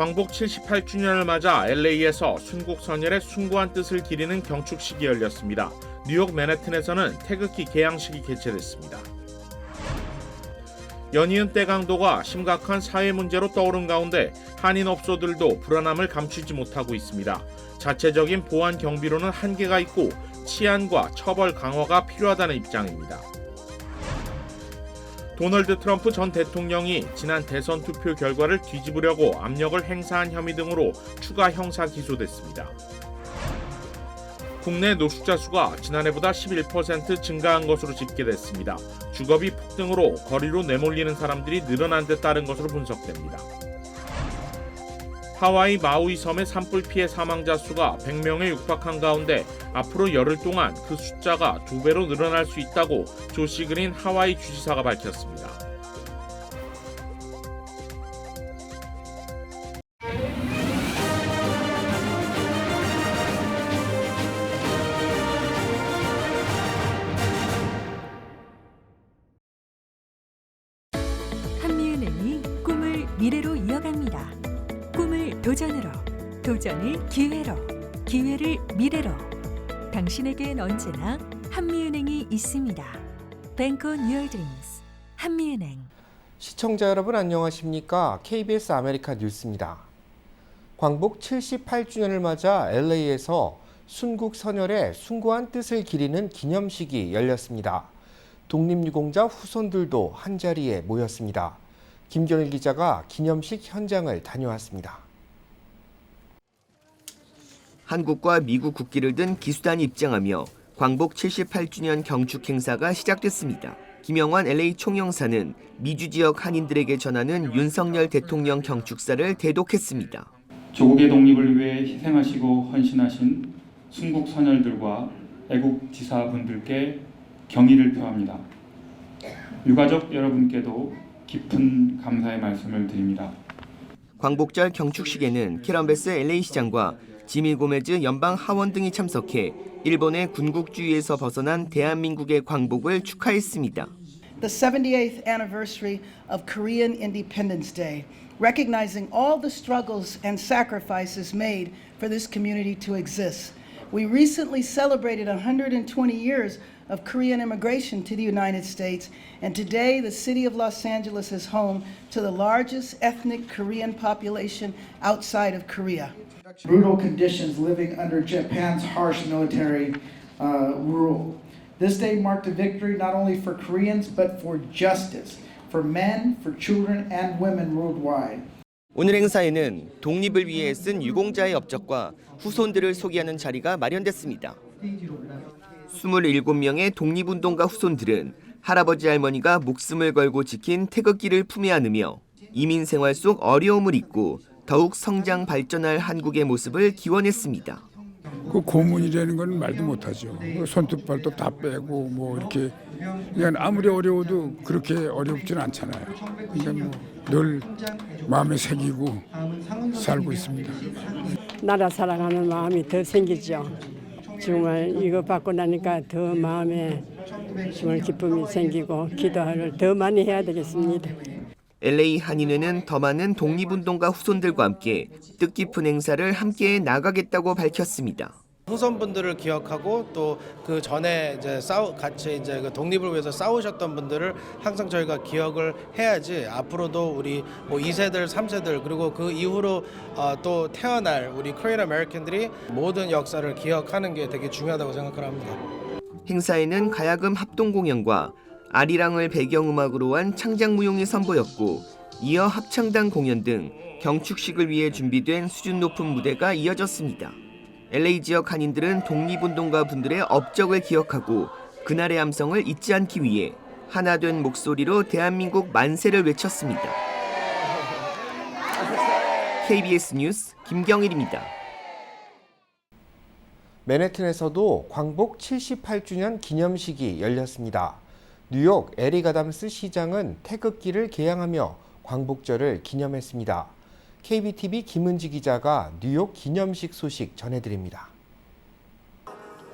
광복 78주년을 맞아 LA에서 순국선열의 숭고한 뜻을 기리는 경축식이 열렸습니다. 뉴욕 맨해튼에서는 태극기 개양식이 개최됐습니다. 연이은 때강도가 심각한 사회 문제로 떠오른 가운데 한인 업소들도 불안함을 감추지 못하고 있습니다. 자체적인 보안 경비로는 한계가 있고 치안과 처벌 강화가 필요하다는 입장입니다. 도널드 트럼프 전 대통령이 지난 대선 투표 결과를 뒤집으려고 압력을 행사한 혐의 등으로 추가 형사 기소됐습니다. 국내 노숙자 수가 지난해보다 11% 증가한 것으로 집계됐습니다. 주거비 폭등으로 거리로 내몰리는 사람들이 늘어난 데 따른 것으로 분석됩니다. 하와이 마우이 섬의 산불 피해 사망자 수가 100명에 육박한 가운데 앞으로 열흘 동안 그 숫자가 두 배로 늘어날 수 있다고 조시 그린 하와이 주지사가 밝혔습니다. 당신에겐 언제나 한미은행이 있습니다. Your dreams. 한미은행. 시청자 여러분 안녕하십니까? KBS 아메리카 뉴스입니다. 광복 78주년을 맞아 LA에서 순국 선열의 숭고한 뜻을 기리는 기념식이 열렸습니다. 독립유공자 후손들도 한자리에 모였습니다. 김경일 기자가 기념식 현장을 다녀왔습니다. 한국과 미국 국기를 든 기수단이 입장하며 광복 78주년 경축 행사가 시작됐습니다. 김영환 LA 총영사는 미주 지역 한인들에게 전하는 윤석열 대통령 경축사를 대독했습니다. 조국의 독립을 위해 희생하시고 헌신하신 순국 선열들과 애국 지사분들께 경의를 표합니다. 유가족 여러분께도 깊은 감사의 말씀을 드립니다. 광복절 경축식에는 캐런베스 LA 시장과 지미 고메즈 연방 하원 등이 참석해 일본의 군국주의에서 벗어난 대한민국의 광복을 축하했습니다. the 78th anniversary of Korean Independence Day, recognizing all the struggles and sacrifices made for this community to exist. We recently celebrated 120 years of Korean immigration to the United States, and today the city of Los Angeles is home to the largest ethnic Korean population outside of Korea. Brutal conditions living under Japan's harsh military uh, rule. This day marked a victory not only for Koreans but for justice, for men, for children, and women worldwide. 오늘 행사에는 독립을 위해 쓴 유공자의 업적과 후손들을 소개하는 자리가 마련됐습니다. 27명의 독립운동가 후손들은 할아버지 할머니가 목숨을 걸고 지킨 태극기를 품에 안으며 이민 생활 속 어려움을 잊고 더욱 성장 발전할 한국의 모습을 기원했습니다. 그 고문이라는 건 말도 못하죠. 그 손톱 발톱 다 빼고 뭐 이렇게 그냥 아무리 어려워도 그렇게 어렵지는 않잖아요. 그러니까 뭐늘 마음에 새기고 살고 있습니다. 나라 사랑하는 마음이 더 생기죠. 정말 이거 받고 나니까 더 마음에 정말 기쁨이 생기고 기도를 더 많이 해야 되겠습니다. LA 한인회는 더 많은 독립운동가 후손들과 함께 뜻깊은 행사를 함께 나가겠다고 밝혔습니다. 후손분들을 기억하고 또 그 전에 이제 싸우 같이 이제 그 독립을 위해서 싸우셨던 분들을 항상 저희가 기억을 해야지 앞으로도 우리 뭐 2세들, 3세들 그리고 그 이후로 어, 또 태어날 우리 코리안 아메리칸들이 모든 역사를 기억하는 게 되게 중요하다고 생각을 합니다. 행사에는 가야금 합동 공연과 아리랑을 배경음악으로 한 창작무용이 선보였고 이어 합창단 공연 등 경축식을 위해 준비된 수준 높은 무대가 이어졌습니다. LA 지역 한인들은 독립운동가 분들의 업적을 기억하고 그날의 함성을 잊지 않기 위해 하나 된 목소리로 대한민국 만세를 외쳤습니다. KBS 뉴스 김경일입니다. 맨해튼에서도 광복 78주년 기념식이 열렸습니다. 뉴욕 에리 가담스 시장은 태극기를 개양하며 광복절을 기념했습니다. KBTV 김은지 기자가 뉴욕 기념식 소식 전해드립니다.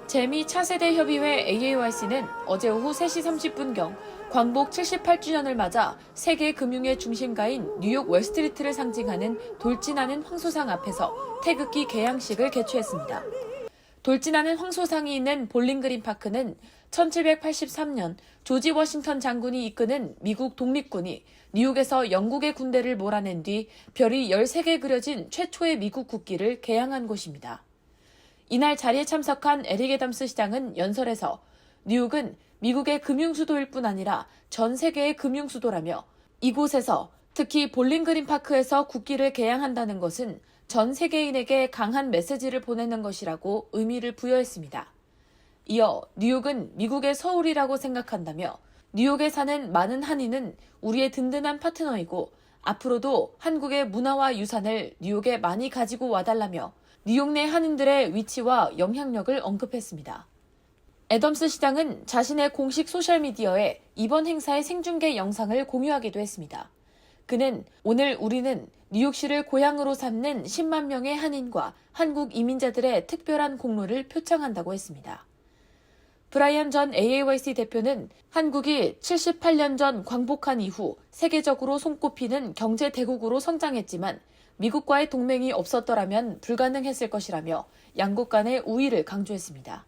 재미 차세대 협의회 AAYC는 어제 오후 3시 30분경 광복 78주년을 맞아 세계 금융의 중심가인 뉴욕 월스트리트를 상징하는 돌진하는 황소상 앞에서 태극기 개양식을 개최했습니다. 돌진하는 황소상이 있는 볼링그린 파크는 1783년 조지 워싱턴 장군이 이끄는 미국 독립군이 뉴욕에서 영국의 군대를 몰아낸 뒤 별이 13개 그려진 최초의 미국 국기를 개양한 곳입니다. 이날 자리에 참석한 에릭 애덤스 시장은 연설에서 뉴욕은 미국의 금융수도일 뿐 아니라 전 세계의 금융수도라며 이곳에서 특히 볼링그린 파크에서 국기를 개양한다는 것은 전 세계인에게 강한 메시지를 보내는 것이라고 의미를 부여했습니다. 이어 뉴욕은 미국의 서울이라고 생각한다며 뉴욕에 사는 많은 한인은 우리의 든든한 파트너이고 앞으로도 한국의 문화와 유산을 뉴욕에 많이 가지고 와달라며 뉴욕 내 한인들의 위치와 영향력을 언급했습니다. 애덤스 시장은 자신의 공식 소셜미디어에 이번 행사의 생중계 영상을 공유하기도 했습니다. 그는 오늘 우리는 뉴욕시를 고향으로 삼는 10만 명의 한인과 한국 이민자들의 특별한 공로를 표창한다고 했습니다. 브라이언 전 AAYC 대표는 한국이 78년 전 광복한 이후 세계적으로 손꼽히는 경제 대국으로 성장했지만 미국과의 동맹이 없었더라면 불가능했을 것이라며 양국 간의 우위를 강조했습니다.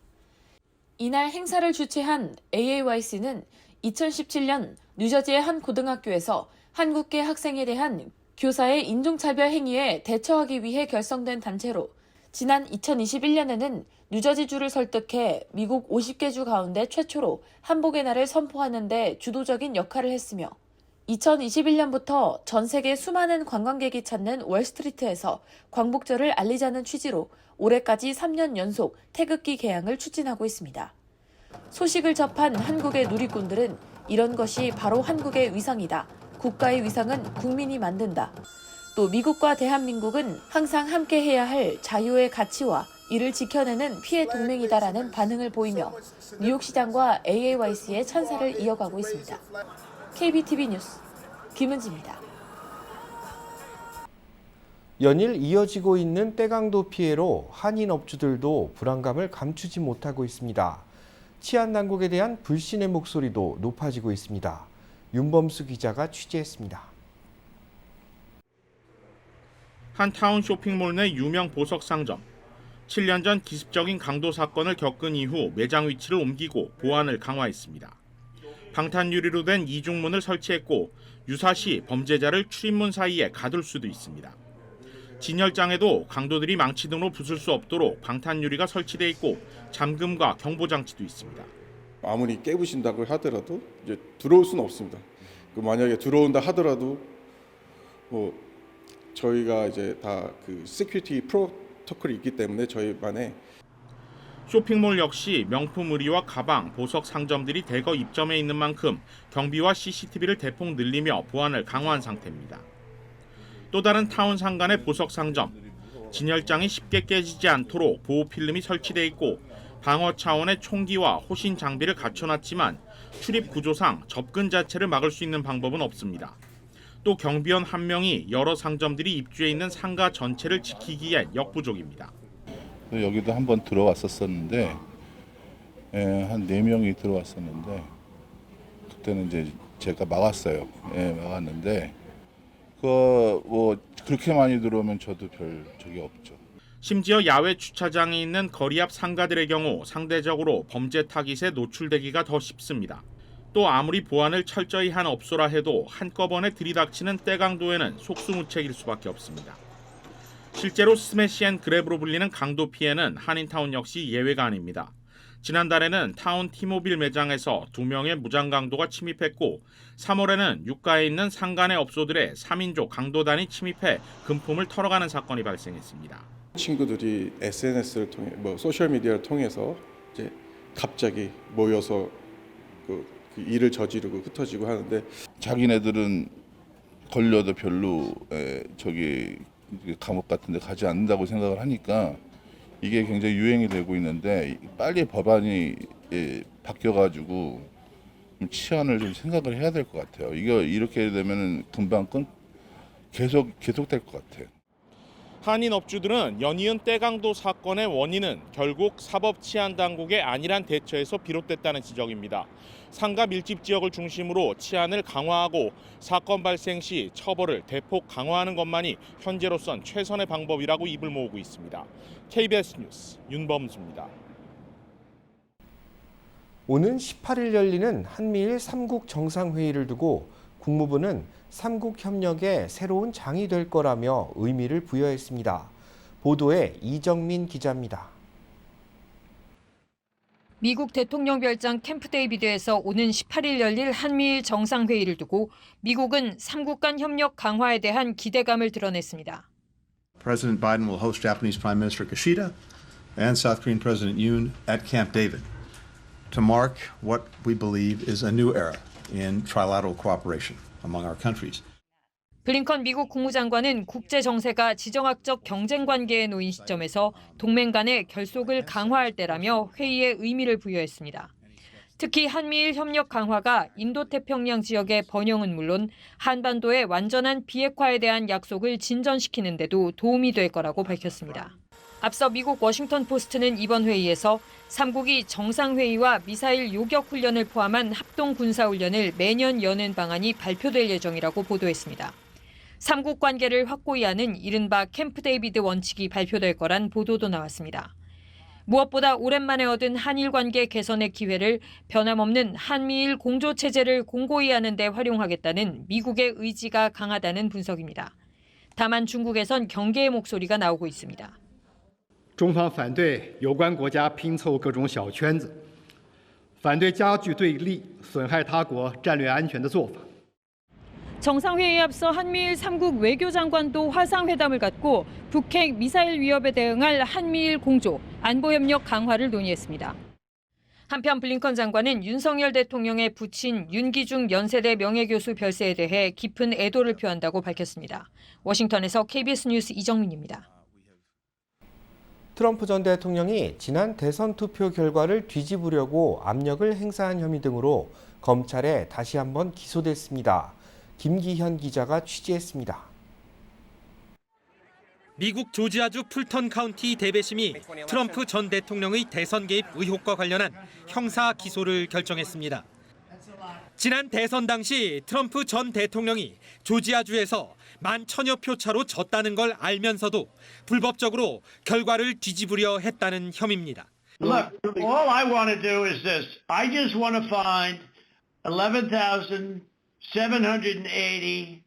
이날 행사를 주최한 AAYC는 2017년 뉴저지의 한 고등학교에서 한국계 학생에 대한 교사의 인종차별 행위에 대처하기 위해 결성된 단체로 지난 2021년에는 뉴저지주를 설득해 미국 50개 주 가운데 최초로 한복의 날을 선포하는 데 주도적인 역할을 했으며 2021년부터 전 세계 수많은 관광객이 찾는 월스트리트에서 광복절을 알리자는 취지로 올해까지 3년 연속 태극기 개양을 추진하고 있습니다. 소식을 접한 한국의 누리꾼들은 이런 것이 바로 한국의 위상이다. 국가의 위상은 국민이 만든다. 또 미국과 대한민국은 항상 함께 해야 할 자유의 가치와 이를 지켜내는 피해 동맹이다라는 반응을 보이며 뉴욕시장과 AAYC의 찬사를 이어가고 있습니다. KBTV 뉴스 김은지입니다. 연일 이어지고 있는 때강도 피해로 한인 업주들도 불안감을 감추지 못하고 있습니다. 치안 당국에 대한 불신의 목소리도 높아지고 있습니다. 윤범수 기자가 취재했습니다. 한 타운 쇼핑몰 내 유명 보석 상점. 7년 전 기습적인 강도 사건을 겪은 이후 매장 위치를 옮기고 보안을 강화했습니다. 방탄 유리로 된 이중문을 설치했고 유사시 범죄자를 출입문 사이에 가둘 수도 있습니다. 진열장에도 강도들이 망치 등으로 부술 수 없도록 방탄 유리가 설치돼 있고 잠금과 경보 장치도 있습니다. 아무리 깨부신다고 하더라도 이제 들어올 수는 없습니다. 그 만약에 들어온다 하더라도 뭐 저희가 이제 다 그 시큐리티 프로토콜이 있기 때문에 저희만의 쇼핑몰 역시 명품 의류와 가방, 보석 상점들이 대거 입점해 있는 만큼 경비와 CCTV를 대폭 늘리며 보안을 강화한 상태입니다. 또 다른 타운 상간의 보석 상점. 진열장이 쉽게 깨지지 않도록 보호 필름이 설치돼 있고 방어 차원의 총기와 호신 장비를 갖춰놨지만 출입 구조상 접근 자체를 막을 수 있는 방법은 없습니다. 또 경비원 한 명이 여러 상점들이 입주해 있는 상가 전체를 지키기엔 역부족입니다. 여기도 한번 들어왔었었는데 예, 한네 명이 들어왔었는데 그때는 이제 제가 막았어요. 예, 막았는데 그뭐 그렇게 많이 들어오면 저도 별 적이 없죠. 심지어 야외 주차장이 있는 거리 앞 상가들의 경우 상대적으로 범죄 타깃에 노출되기가 더 쉽습니다. 또 아무리 보안을 철저히 한 업소라 해도 한꺼번에 들이닥치는 때강도에는 속수무책일 수밖에 없습니다. 실제로 스매시 앤 그랩으로 불리는 강도 피해는 한인타운 역시 예외가 아닙니다. 지난달에는 타운 티모빌 매장에서 두 명의 무장 강도가 침입했고 3월에는 유가에 있는 상간의 업소들의 3인조 강도단이 침입해 금품을 털어가는 사건이 발생했습니다. 친구들이 SNS를 통해 뭐 소셜 미디어를 통해서 이제 갑자기 모여서 일을 저지르고 흩어지고 하는데 자기네들은 걸려도 별로 에, 저기 감옥 같은 데 가지 않는다고 생각을 하니까 이게 굉장히 유행이 되고 있는데 빨리 법안이 예, 바뀌어가지고 좀 치안을 좀 생각을 해야 될 것 같아요. 이거 이렇게 되면은 금방 끈 계속 계속될 것 같아요. 한인 업주들은 연이은 떼강도 사건의 원인은 결국 사법 치안 당국의 안일한 대처에서 비롯됐다는 지적입니다. 상가 밀집 지역을 중심으로 치안을 강화하고 사건 발생 시 처벌을 대폭 강화하는 것만이 현재로선 최선의 방법이라고 입을 모으고 있습니다. KBS 뉴스 윤범수입니다. 오는 18일 열리는 한미일 3국 정상회의를 두고 국무부는 3국 협력의 새로운 장이 될 거라며 의미를 부여했습니다. 보도에 이정민 기자입니다. 미국 대통령 별장 캠프 데이비드에서 오는 18일 열릴 한미일 정상회의를 두고 미국은 3국 간 협력 강화에 대한 기대감을 드러냈습니다. President Biden will host Japanese Prime Minister Kishida and South Korean President Yoon at Camp David to mark what we believe is a new era in trilateral cooperation among our countries. 블링컨 미국 국무장관은 국제 정세가 지정학적 경쟁 관계에 놓인 시점에서 동맹 간의 결속을 강화할 때라며 회의에 의미를 부여했습니다. 특히 한미일 협력 강화가 인도태평양 지역의 번영은 물론 한반도의 완전한 비핵화에 대한 약속을 진전시키는 데도 도움이 될 거라고 밝혔습니다. 앞서 미국 워싱턴 포스트는 이번 회의에서 3국이 정상회의와 미사일 요격 훈련을 포함한 합동 군사 훈련을 매년 여는 방안이 발표될 예정이라고 보도했습니다. 3국 관계를 확고히 하는 이른바 캠프 데이비드 원칙이 발표될 거란 보도도 나왔습니다. 무엇보다 오랜만에 얻은 한일 관계 개선의 기회를 변함없는 한미일 공조 체제를 공고히 하는 데 활용하겠다는 미국의 의지가 강하다는 분석입니다. 다만 중국에선 경계의 목소리가 나오고 있습니다. 中方反对有关国家拼凑各种小圈子，反对加剧对立、损害他国战略安全的做法。 정상회의에 앞서 한미일 3국 외교장관도 화상회담을 갖고 북핵 미사일 위협에 대응할 한미일 공조, 안보협력 강화를 논의했습니다. 한편 블링컨 장관은 윤석열 대통령의 부친 윤기중 연세대 명예교수 별세에 대해 깊은 애도를 표한다고 밝혔습니다. 워싱턴에서 KBS 뉴스 이정민입니다. 트럼프 전 대통령이 지난 대선 투표 결과를 뒤집으려고 압력을 행사한 혐의 등으로 검찰에 다시 한번 기소됐습니다. 김기현 기자가 취재했습니다. 미국 조지아주 풀턴 카운티 대배심이 트럼프 전 대통령의 대선 개입 의혹과 관련한 형사 기소를 결정했습니다. 지난 대선 당시 트럼프 전 대통령이 조지아주에서 만 천여 표 차로 졌다는 걸 알면서도 불법적으로 결과를 뒤집으려 했다는 혐의입니다. Look, all I want to do is this. I just want to find 11,780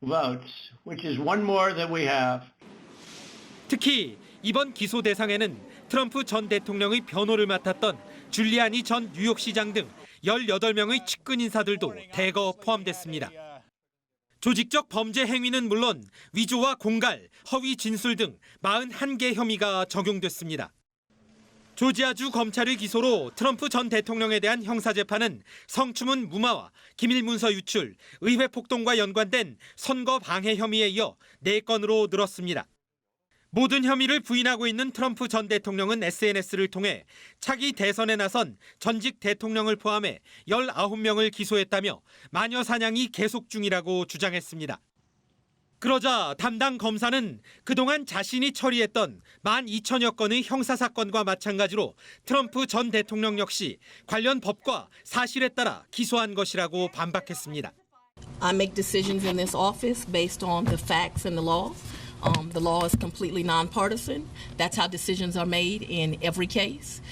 votes, which is one more than we have. 특히 이번 기소 대상에는 트럼프 전 대통령의 변호를 맡았던 줄리아니 전 뉴욕시장 등 18명의 측근 인사들도 대거 포함됐습니다. 조직적 범죄 행위는 물론 위조와 공갈, 허위 진술 등 41개 혐의가 적용됐습니다. 조지아주 검찰의 기소로 트럼프 전 대통령에 대한 형사재판은 성추문 무마와 기밀 문서 유출, 의회 폭동과 연관된 선거 방해 혐의에 이어 4건으로 늘었습니다. 모든 혐의를 부인하고 있는 트럼프 전 대통령은 SNS를 통해 차기 대선에 나선 전직 대통령을 포함해 19명을 기소했다며 마녀 사냥이 계속 중이라고 주장했습니다. 그러자 담당 검사는 그동안 자신이 처리했던 12,000여 건의 형사사건과 마찬가지로 트럼프 전 대통령 역시 관련 법과 사실에 따라 기소한 것이라고 반박했습니다. I make decisions in this office based on the facts and the law. Um, the law is completely nonpartisan. That's how decisions are made in every case.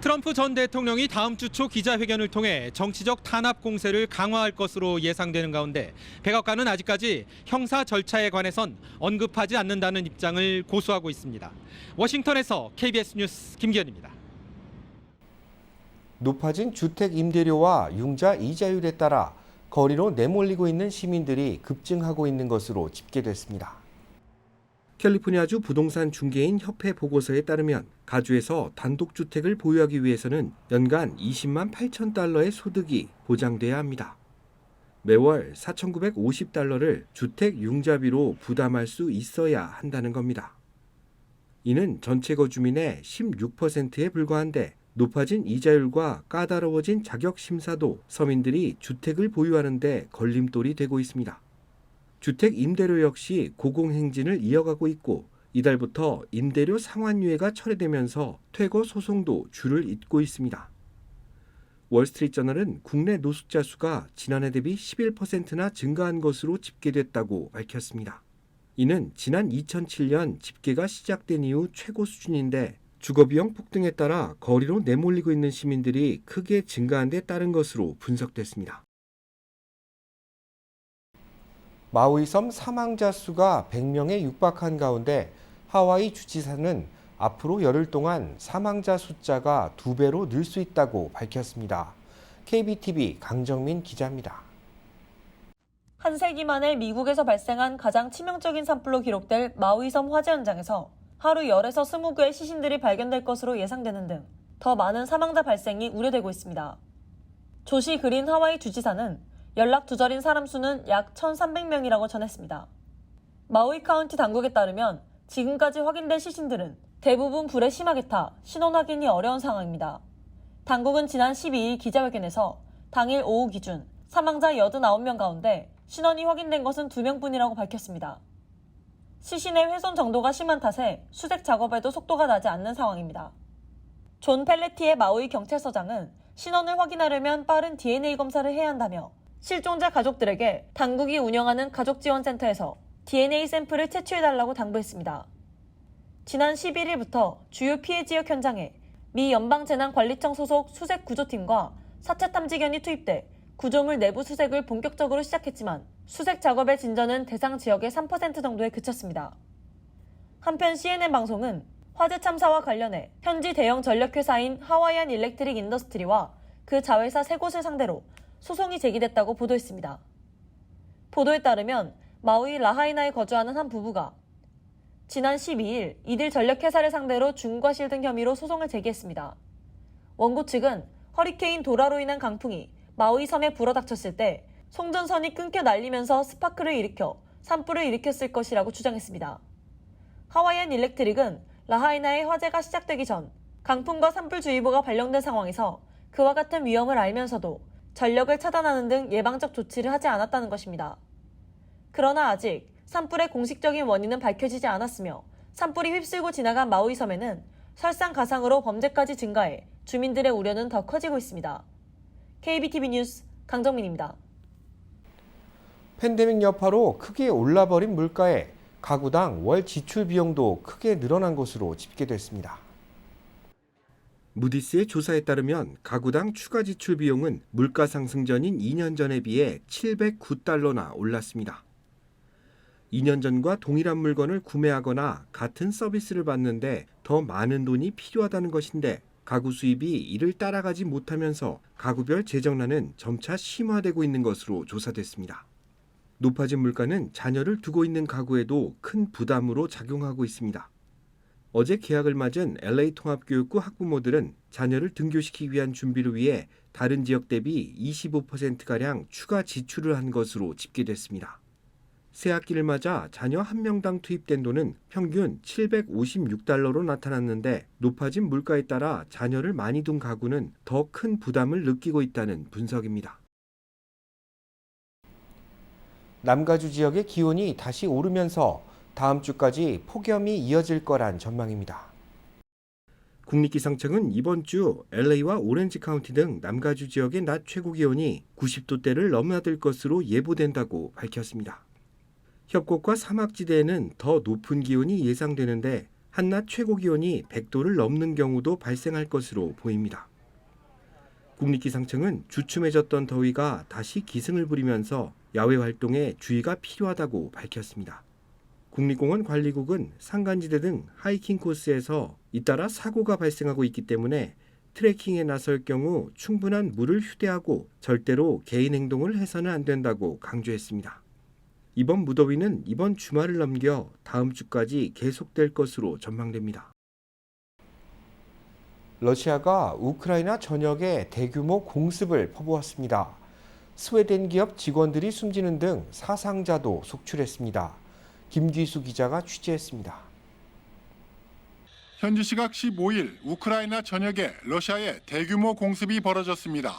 트럼프 전 대통령이 다음 주 초 기자회견을 통해 정치적 탄압 공세를 강화할 것으로 예상되는 가운데 백악관은 아직까지 형사 절차에 관해선 언급하지 않는다는 입장을 고수하고 있습니다. 워싱턴에서 KBS 뉴스 김기현입니다. 높아진 주택 임대료와 융자 이자율에 따라 거리로 내몰리고 있는 시민들이 급증하고 있는 것으로 집계됐습니다. 캘리포니아주 부동산 중개인 협회 보고서에 따르면 가주에서 단독주택을 보유하기 위해서는 연간 20만 8천 달러의 소득이 보장돼야 합니다. 매월 4,950달러를 주택 융자비로 부담할 수 있어야 한다는 겁니다. 이는 전체 거주민의 16%에 불과한데 높아진 이자율과 까다로워진 자격 심사도 서민들이 주택을 보유하는 데 걸림돌이 되고 있습니다. 주택 임대료 역시 고공행진을 이어가고 있고 이달부터 임대료 상환유예가 철회되면서 퇴거 소송도 줄을 잇고 있습니다. 월스트리트저널은 국내 노숙자 수가 지난해 대비 11%나 증가한 것으로 집계됐다고 밝혔습니다. 이는 지난 2007년 집계가 시작된 이후 최고 수준인데 주거비용 폭등에 따라 거리로 내몰리고 있는 시민들이 크게 증가한 데 따른 것으로 분석됐습니다. 마우이섬 사망자 수가 100명에 육박한 가운데 하와이 주지사는 앞으로 열흘 동안 사망자 숫자가 두 배로 늘 수 있다고 밝혔습니다. KBTV 강정민 기자입니다. 한 세기 만에 미국에서 발생한 가장 치명적인 산불로 기록될 마우이섬 화재 현장에서 하루 10에서 20개의 시신들이 발견될 것으로 예상되는 등 더 많은 사망자 발생이 우려되고 있습니다. 조시 그린 하와이 주지사는 연락 두절인 사람 수는 약 1,300명이라고 전했습니다. 마우이 카운티 당국에 따르면 지금까지 확인된 시신들은 대부분 불에 심하게 타 신원 확인이 어려운 상황입니다. 당국은 지난 12일 기자회견에서 당일 오후 기준 사망자 89명 가운데 신원이 확인된 것은 2명뿐이라고 밝혔습니다. 시신의 훼손 정도가 심한 탓에 수색 작업에도 속도가 나지 않는 상황입니다. 존 펠레티의 마우이 경찰서장은 신원을 확인하려면 빠른 DNA 검사를 해야 한다며 실종자 가족들에게 당국이 운영하는 가족지원센터에서 DNA 샘플을 채취해달라고 당부했습니다. 지난 11일부터 주요 피해 지역 현장에 미 연방재난관리청 소속 수색 구조팀과 사체 탐지견이 투입돼 구조물 내부 수색을 본격적으로 시작했지만 수색 작업의 진전은 대상 지역의 3% 정도에 그쳤습니다. 한편 CNN 방송은 화재 참사와 관련해 현지 대형 전력회사인 하와이안 일렉트릭 인더스트리와 그 자회사 세 곳을 상대로 소송이 제기됐다고 보도했습니다. 보도에 따르면 마우이 라하이나에 거주하는 한 부부가 지난 12일 이들 전력회사를 상대로 중과실 등 혐의로 소송을 제기했습니다. 원고 측은 허리케인 도라로 인한 강풍이 마우이 섬에 불어닥쳤을 때 송전선이 끊겨 날리면서 스파크를 일으켜 산불을 일으켰을 것이라고 주장했습니다. 하와이안 일렉트릭은 라하이나의 화재가 시작되기 전 강풍과 산불주의보가 발령된 상황에서 그와 같은 위험을 알면서도 전력을 차단하는 등 예방적 조치를 하지 않았다는 것입니다. 그러나 아직 산불의 공식적인 원인은 밝혀지지 않았으며 산불이 휩쓸고 지나간 마우이 섬에는 설상가상으로 범죄까지 증가해 주민들의 우려는 더 커지고 있습니다. KBTV 뉴스 강정민입니다. 팬데믹 여파로 크게 올라버린 물가에 가구당 월 지출 비용도 크게 늘어난 것으로 집계됐습니다. 무디스의 조사에 따르면 가구당 추가 지출 비용은 물가 상승 전인 2년 전에 비해 709달러나 올랐습니다. 2년 전과 동일한 물건을 구매하거나 같은 서비스를 받는데 더 많은 돈이 필요하다는 것인데 가구 수입이 이를 따라가지 못하면서 가구별 재정난은 점차 심화되고 있는 것으로 조사됐습니다. 높아진 물가는 자녀를 두고 있는 가구에도 큰 부담으로 작용하고 있습니다. 어제 개학을 맞은 LA 통합교육구 학부모들은 자녀를 등교시키기 위한 준비를 위해 다른 지역 대비 25%가량 추가 지출을 한 것으로 집계됐습니다. 새 학기를 맞아 자녀 한 명당 투입된 돈은 평균 756달러로 나타났는데 높아진 물가에 따라 자녀를 많이 둔 가구는 더 큰 부담을 느끼고 있다는 분석입니다. 남가주 지역의 기온이 다시 오르면서 다음 주까지 폭염이 이어질 거란 전망입니다. 국립기상청은 이번 주 LA와 오렌지 카운티 등 남가주 지역의 낮 최고 기온이 90도대를 넘나들 것으로 예보된다고 밝혔습니다. 협곡과 사막지대에는 더 높은 기온이 예상되는데 한낮 최고 기온이 100도를 넘는 경우도 발생할 것으로 보입니다. 국립기상청은 주춤해졌던 더위가 다시 기승을 부리면서 야외 활동에 주의가 필요하다고 밝혔습니다. 국립공원 관리국은 산간지대 등 하이킹 코스에서 잇따라 사고가 발생하고 있기 때문에 트레킹에 나설 경우 충분한 물을 휴대하고 절대로 개인 행동을 해서는 안 된다고 강조했습니다. 이번 무더위는 이번 주말을 넘겨 다음 주까지 계속될 것으로 전망됩니다. 러시아가 우크라이나 전역에 대규모 공습을 퍼부었습니다. 스웨덴 기업 직원들이 숨지는 등 사상자도 속출했습니다. 김기수 기자가 취재했습니다. 현지 시각 15일 우크라이나 전역에 러시아의 대규모 공습이 벌어졌습니다.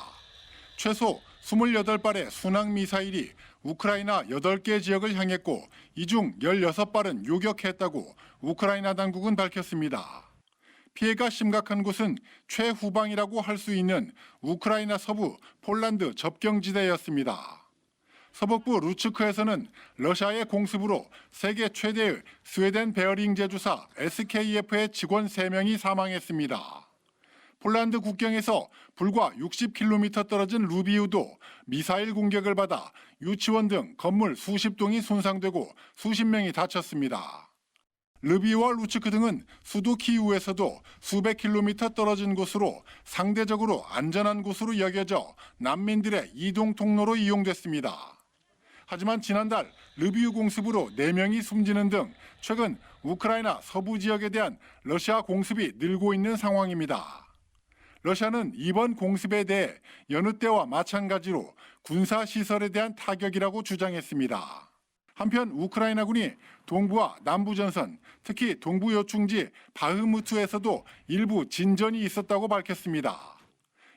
최소 28발의 순항 미사일이 우크라이나 8개 지역을 향했고 이 중 16발은 요격했다고 우크라이나 당국은 밝혔습니다. 피해가 심각한 곳은 최후방이라고 할 수 있는 우크라이나 서부 폴란드 접경지대였습니다. 서북부 루츠크에서는 러시아의 공습으로 세계 최대의 스웨덴 베어링 제조사 SKF의 직원 3명이 사망했습니다. 폴란드 국경에서 불과 60km 떨어진 루비우도 미사일 공격을 받아 유치원 등 건물 수십 동이 손상되고 수십 명이 다쳤습니다. 르비우와 루츠크 등은 수도 키우에서도 수백 킬로미터 떨어진 곳으로 상대적으로 안전한 곳으로 여겨져 난민들의 이동 통로로 이용됐습니다. 하지만 지난달 르비우 공습으로 4명이 숨지는 등 최근 우크라이나 서부 지역에 대한 러시아 공습이 늘고 있는 상황입니다. 러시아는 이번 공습에 대해 여느 때와 마찬가지로 군사 시설에 대한 타격이라고 주장했습니다. 한편 우크라이나군이 동부와 남부 전선, 특히 동부 요충지 바흐무트에서도 일부 진전이 있었다고 밝혔습니다.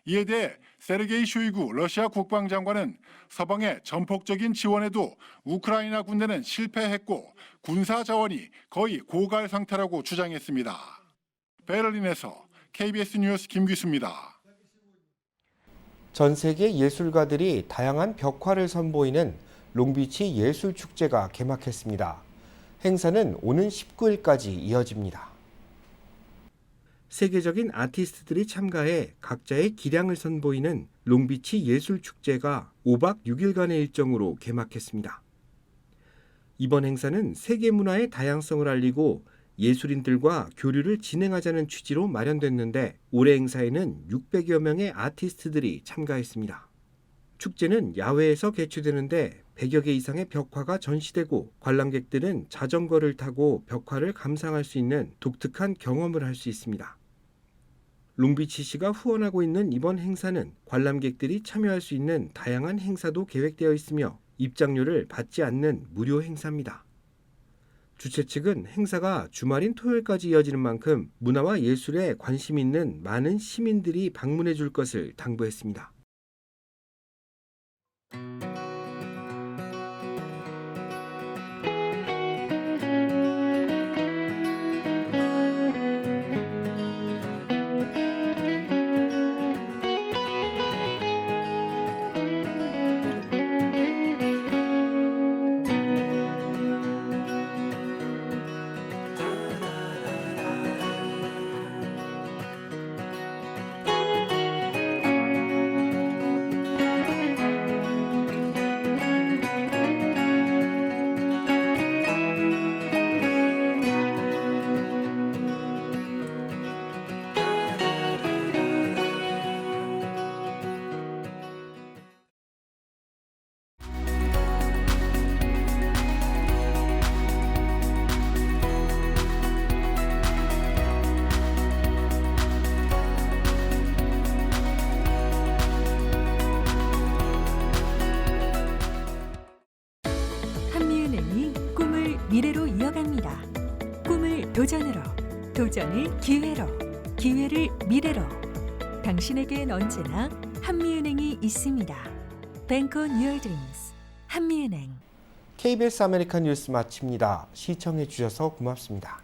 이에 대해 세르게이 쇼이구 러시아 국방장관은 서방의 전폭적인 지원에도 우크라이나 군대는 실패했고 군사 자원이 거의 고갈 상태라고 주장했습니다. 베를린에서 KBS 뉴스 김규수입니다. 전 세계 예술가들이 다양한 벽화를 선보이는 롱비치 예술축제가 개막했습니다. 행사는 오는 19일까지 이어집니다. 세계적인 아티스트들이 참가해 각자의 기량을 선보이는 롱비치 예술축제가 5박 6일간의 일정으로 개막했습니다. 이번 행사는 세계 문화의 다양성을 알리고 예술인들과 교류를 진행하자는 취지로 마련됐는데 올해 행사에는 600여 명의 아티스트들이 참가했습니다. 축제는 야외에서 개최되는데 100여 개 이상의 벽화가 전시되고 관람객들은 자전거를 타고 벽화를 감상할 수 있는 독특한 경험을 할 수 있습니다. 롱비치시가 후원하고 있는 이번 행사는 관람객들이 참여할 수 있는 다양한 행사도 계획되어 있으며 입장료를 받지 않는 무료 행사입니다. 주최 측은 행사가 주말인 토요일까지 이어지는 만큼 문화와 예술에 관심 있는 많은 시민들이 방문해 줄 것을 당부했습니다. 도전을 기회로, 기회를 미래로. 당신에겐 언제나 한미은행이 있습니다. Your dreams. 한미은행. KBS 아메리칸 뉴스 마칩니다. 시청해 주셔서 고맙습니다.